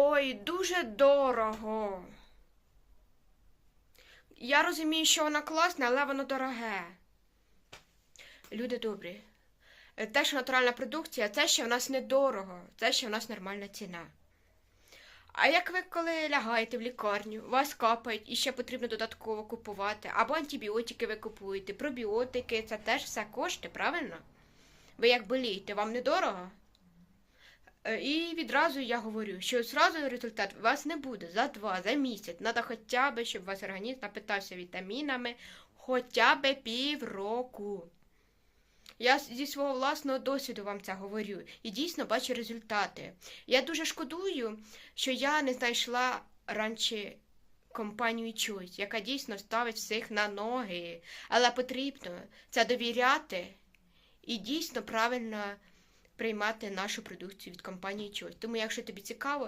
Ой, дуже дорого. Я розумію, що воно класне, але воно дороге. Люди добрі. Те, що натуральна продукція, це ще в нас недорого, це ще в нас нормальна ціна. А як ви коли лягаєте в лікарню, вас капають і ще потрібно додатково купувати, або антибіотики ви купуєте, пробіотики, це теж все кошти, правильно? Ви як болієте, вам недорого? Е, І відразу я говорю, що зразу результат у вас не буде за два, за місяць. Треба хоча б, щоб ваш організм напитався вітамінами хоча б півроку. Я зі свого власного досвіду вам це говорю і дійсно бачу результати. Я дуже шкодую, що я не знайшла раніше компанію Choice, яка дійсно ставить всіх на ноги. Але потрібно це довіряти і дійсно правильно приймати нашу продукцію від компанії Choice. Тому, якщо тобі цікаво,